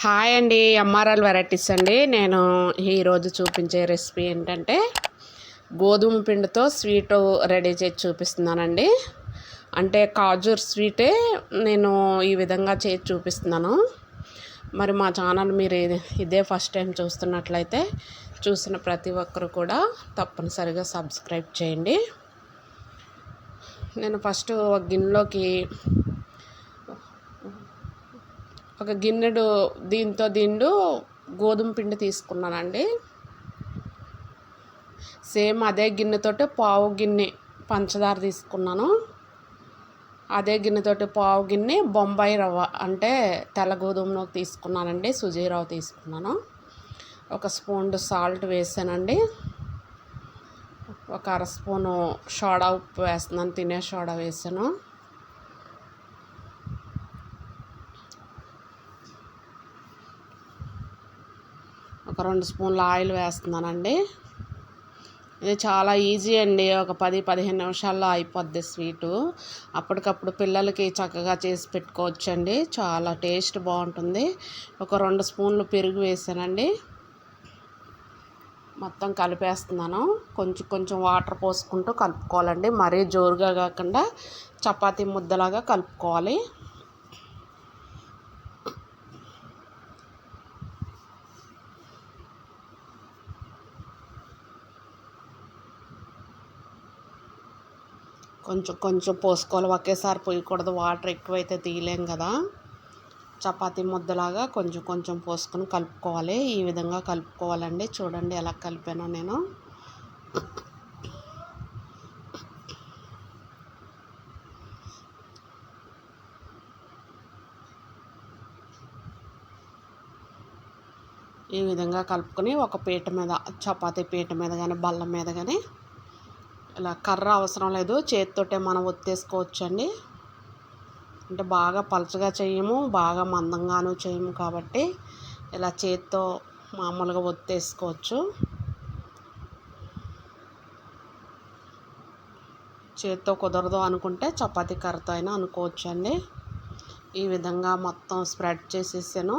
Hi అండి MRL varieties అండి. నేను ఈరోజు చూపించే రెసిపీ ఏంటంటే గోధుమ పిండితో స్వీట్ రెడీ చేసి చూపిస్తున్నానండి. అంటే కాజూర్ స్వీటే నేను ఈ విధంగా చేసి చూపిస్తున్నాను. మరి మా ఛానల్ మీరు ఇదే ఫస్ట్ టైం చూస్తున్నట్లయితే చూసిన ప్రతి ఒక్కరు కూడా తప్పనిసరిగా సబ్స్క్రైబ్ చేయండి. నేను ఫస్ట్ ఒక గిన్నెలోకి ఒక గిన్నెడు దీంతో దిండు గోధుమ పిండి తీసుకున్నానండి. సేమ్ అదే గిన్నెతోటి పావు గిన్నె పంచదార తీసుకున్నాను. అదే గిన్నెతోటి పావు గిన్నె బొంబాయి రవ్వ అంటే తెల్ల గోధుమ తీసుకున్నానండి సుజీ రవ్వ తీసుకున్నాను. ఒక స్పూన్ సాల్ట్ వేసానండి. ఒక అర స్పూను సోడా ఉప్పు వేస్తున్నాను తినే సోడా వేసాను. ఒక రెండు స్పూన్ల ఆయిల్ వేస్తున్నానండి. ఇది చాలా ఈజీ అండి. ఒక పది పదిహేను నిమిషాల్లో అయిపోద్ది స్వీటు. అప్పటికప్పుడు పిల్లలకి చక్కగా చేసి పెట్టుకోవచ్చండి. చాలా టేస్ట్ బాగుంటుంది. ఒక రెండు స్పూన్లు పెరుగు వేసానండి. మొత్తం కలిపేస్తున్నాను. కొంచెం కొంచెం వాటర్ పోసుకుంటూ కలుపుకోవాలండి. మరీ జోరుగా కాకుండా చపాతీ ముద్దలాగా కలుపుకోవాలి. కొంచెం కొంచెం పోసుకోవాలి. ఒకేసారి పోయకూడదు. వాటర్ ఎక్కువైతే తీయలేం కదా. చపాతీ ముద్దలాగా కొంచెం కొంచెం పోసుకొని కలుపుకోవాలి. ఈ విధంగా కలుపుకోవాలండి. చూడండి ఎలా కలిపానో నేను. ఈ విధంగా కలుపుకొని ఒక పీట మీద చపాతీ పీట మీద కానీ బల్ల మీద కానీ ఇలా కర్ర అవసరం లేదు. చేతితోటే మనం ఒత్తేసుకోవచ్చండి. అంటే బాగా పలచగా చేయము బాగా మందంగాను చేయము కాబట్టి ఇలా చేత్తో మామూలుగా ఒత్తేసుకోవచ్చు. చేత్తో కుదరదు అనుకుంటే చపాతీ కర్రతో అయినా అనుకోవచ్చు అండి ఈ విధంగా మొత్తం స్ప్రెడ్ చేసేసాను.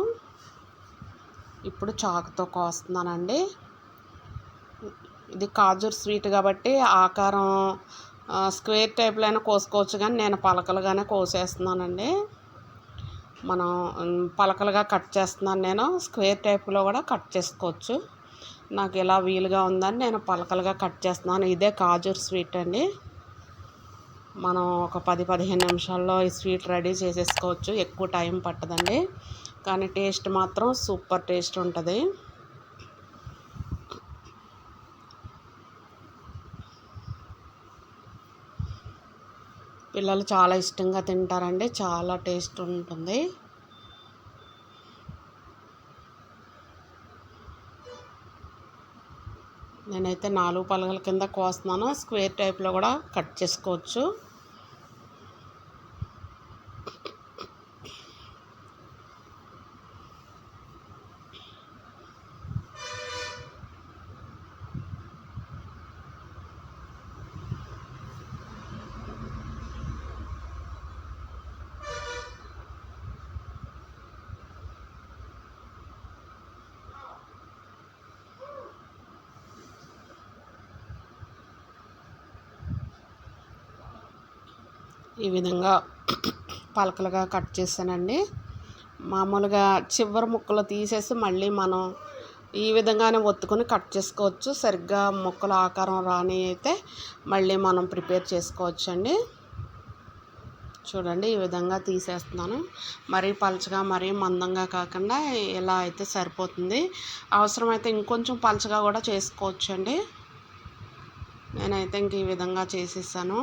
ఇప్పుడు చాకుతో కోస్తున్నానండి. ఇది కాజూర్ స్వీట్ కాబట్టి ఆకారం స్క్వేర్ టైప్లో అయినా కోసుకోవచ్చు కానీ నేను పలకలుగానే కోసేస్తున్నానండి. మనం పలకలుగా కట్ చేస్తున్నాను నేను. స్క్వేర్ టైప్లో కూడా కట్ చేసుకోవచ్చు. నాకు ఇలా వీలుగా ఉందని నేను పలకలుగా కట్ చేస్తున్నాను. ఇదే కాజూర్ స్వీట్ అండి. మనం ఒక పది పదిహేను నిమిషాల్లో ఈ స్వీట్ రెడీ చేసేసుకోవచ్చు. ఎక్కువ టైం పట్టదండి. కానీ టేస్ట్ మాత్రం సూపర్ టేస్ట్ ఉంటుంది. పిల్లలు చాలా ఇష్టంగా తింటారండి. చాలా టేస్ట్ ఉంటుంది. నేనైతే నాలుగు పలకల కింద కోస్తున్నాను. స్క్వేర్ టైప్లో కూడా కట్ చేసుకోవచ్చు. ఈ విధంగా పలకలుగా కట్ చేశానండి. మామూలుగా చివరి ముక్కలు తీసేసి మళ్ళీ మనం ఈ విధంగానే ఒత్తుకొని కట్ చేసుకోవచ్చు. సరిగ్గా ముక్కల ఆకారం రాని అయితే మళ్ళీ మనం ప్రిపేర్ చేసుకోవచ్చు అండి చూడండి ఈ విధంగా తీసేస్తున్నాను. మరీ పలచగా మరీ మందంగా కాకుండా ఇలా అయితే సరిపోతుంది. అవసరమైతే ఇంకొంచెం పలచగా కూడా చేసుకోవచ్చు అండి నేనైతే ఇంక ఈ విధంగా చేసేసాను.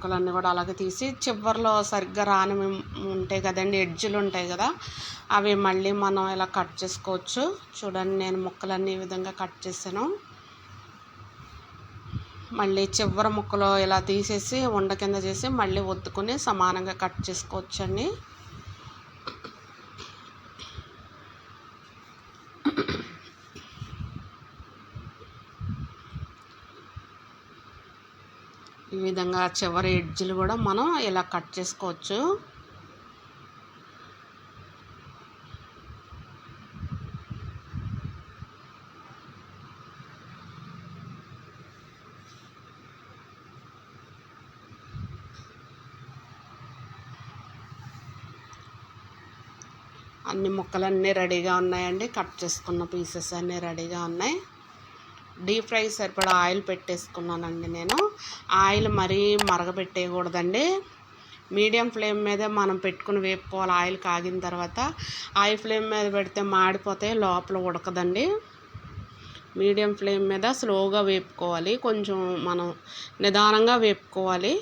ముక్కలన్నీ కూడా అలాగే తీసి చివరిలో సరిగ్గా రాని ఉంటాయి కదండి ఎడ్జులు ఉంటాయి కదా అవి మళ్ళీ మనం ఇలా కట్ చేసుకోవచ్చు. చూడండి నేను ముక్కలన్నీ ఈ విధంగా కట్ చేశాను. మళ్ళీ చివరి ముక్కలు ఇలా తీసేసి ఉండ కింద చేసి మళ్ళీ ఒత్తుకొని సమానంగా కట్ చేసుకోవచ్చండి. విధంగా చివరి ఎడ్జ్లు కూడా మనం ఇలా కట్ చేసుకోవచ్చు. అన్ని ముక్కలన్నీ రెడీగా ఉన్నాయండి. కట్ చేసుకున్న పీసెస్ అన్నీ రెడీగా ఉన్నాయి. డీప్ ఫ్రై సరిపడా ఆయిల్ పెట్టేసుకున్నానండి నేను. ఆయిల్ మరీ మరగబెట్టేయకూడదండి. మీడియం ఫ్లేమ్ మీదే మనం పెట్టుకుని వేపుకోవాలి. ఆయిల్ కాగిన తర్వాత ఆయిల్ ఫ్లేమ్ మీద పెడితే మాడిపోతే లోపల ఉడకదండి. మీడియం ఫ్లేమ్ మీద స్లోగా వేపుకోవాలి. కొంచెం మనం నిదానంగా వేపుకోవాలి.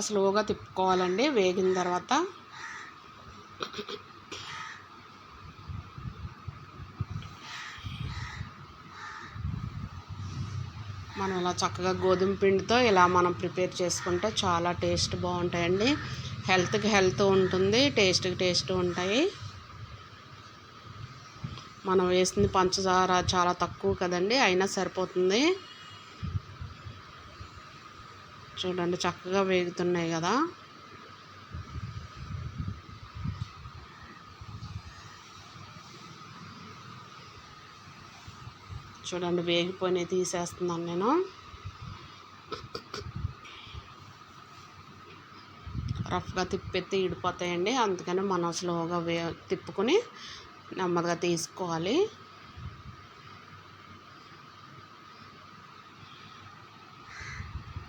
స్లోగా తిప్పుకోవాలండి వేగిన తర్వాత. మనం ఇలా చక్కగా గోధుమ పిండితో ఇలా మనం ప్రిపేర్ చేసుకుంటే చాలా టేస్ట్ బాగుంటాయండి. హెల్త్కి హెల్త్ ఉంటుంది టేస్ట్కి టేస్ట్ ఉంటాయి. మనం వేసింది పంచదార చాలా తక్కువ కదండి అయినా సరిపోతుంది. చూడండి చక్కగా వేగుతున్నాయి కదా. చూడండి వేగిపోయినాయి తీసేస్తున్నాను నేను. రఫ్గా తిప్పెత్తి ఇడిపోతాయండి అందుకని మనం స్లోగా వే తిప్పుకొని నెమ్మదిగా తీసుకోవాలి.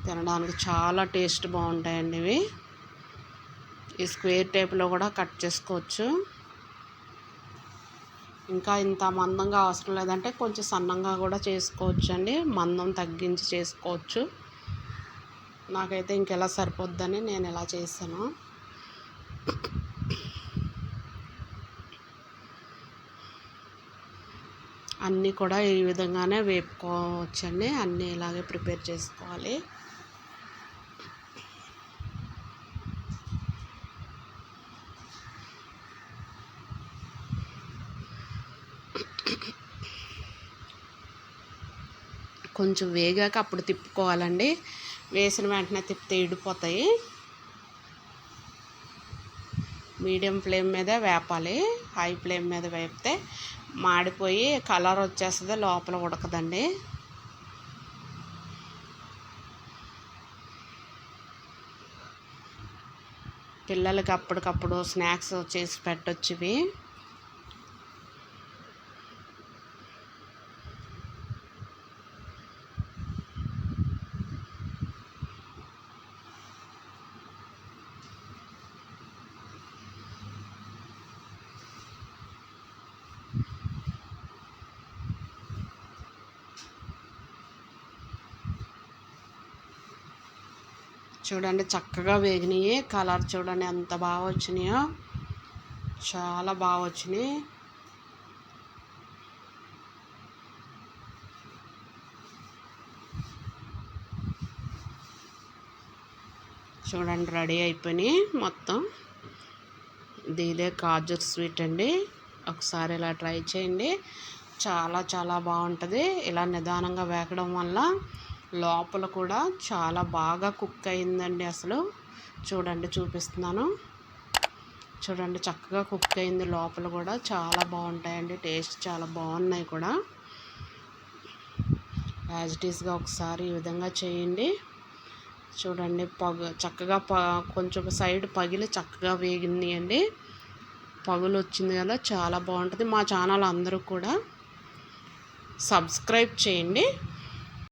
తినడానికి చాలా టేస్ట్ బాగుంటాయండి ఇవి. ఈ స్క్వేర్ టైప్లో కూడా కట్ చేసుకోవచ్చు. ఇంకా ఇంత మందంగా అవసరం లేదంటే కొంచెం సన్నంగా కూడా చేసుకోవచ్చు అండి మందం తగ్గించి చేసుకోవచ్చు. నాకైతే ఇంకెలా సరిపోద్దని నేను ఇలా చేశాను. అన్నీ కూడా ఈ విధంగానే వేపుకోవచ్చండి. అన్నీ ఇలాగే ప్రిపేర్ చేసుకోవాలి. కొంచెం వేగాక అప్పుడు తిప్పుకోవాలండి. వేసిన వెంటనే తిప్పితే ఇడిపోతాయి. మీడియం ఫ్లేమ్ మీద వేపాలి. హై ఫ్లేమ్ మీద వేపితే మాడిపోయి కలర్ వచ్చేస్తుంది లోపల ఉడకదండి. పిల్లలకి అప్పటికప్పుడు స్నాక్స్ చేసి పెట్టొచ్చు చూడండి చక్కగా వేగినాయి. కలర్ చూడండి ఎంత బాగా వచ్చినాయో. చాలా బాగా వచ్చినాయి. చూడండి రెడీ అయిపోయినాయి మొత్తం. ఇదే కాజు స్వీట్ అండి. ఒకసారి ఇలా ట్రై చేయండి. చాలా చాలా బాగుంటుంది. ఇలా నిదానంగా వేగడం వల్ల లోపల కూడా చాలా బాగా కుక్ అయిందండి అసలు. చూడండి చూపిస్తున్నాను. చూడండి చక్కగా కుక్ అయింది లోపల కూడా. చాలా బాగుంటాయండి టేస్ట్ చాలా బాగున్నాయి కూడా. యాజ్ ఇట్ ఈస్గా ఒకసారి ఈ విధంగా చేయండి. చూడండి పగ చక్కగా ప కొంచెం సైడ్ పగిలి చక్కగా వేగింది పగులు వచ్చింది కదా చాలా బాగుంటుంది. మా ఛానల్ అందరూ కూడా సబ్స్క్రైబ్ చేయండి.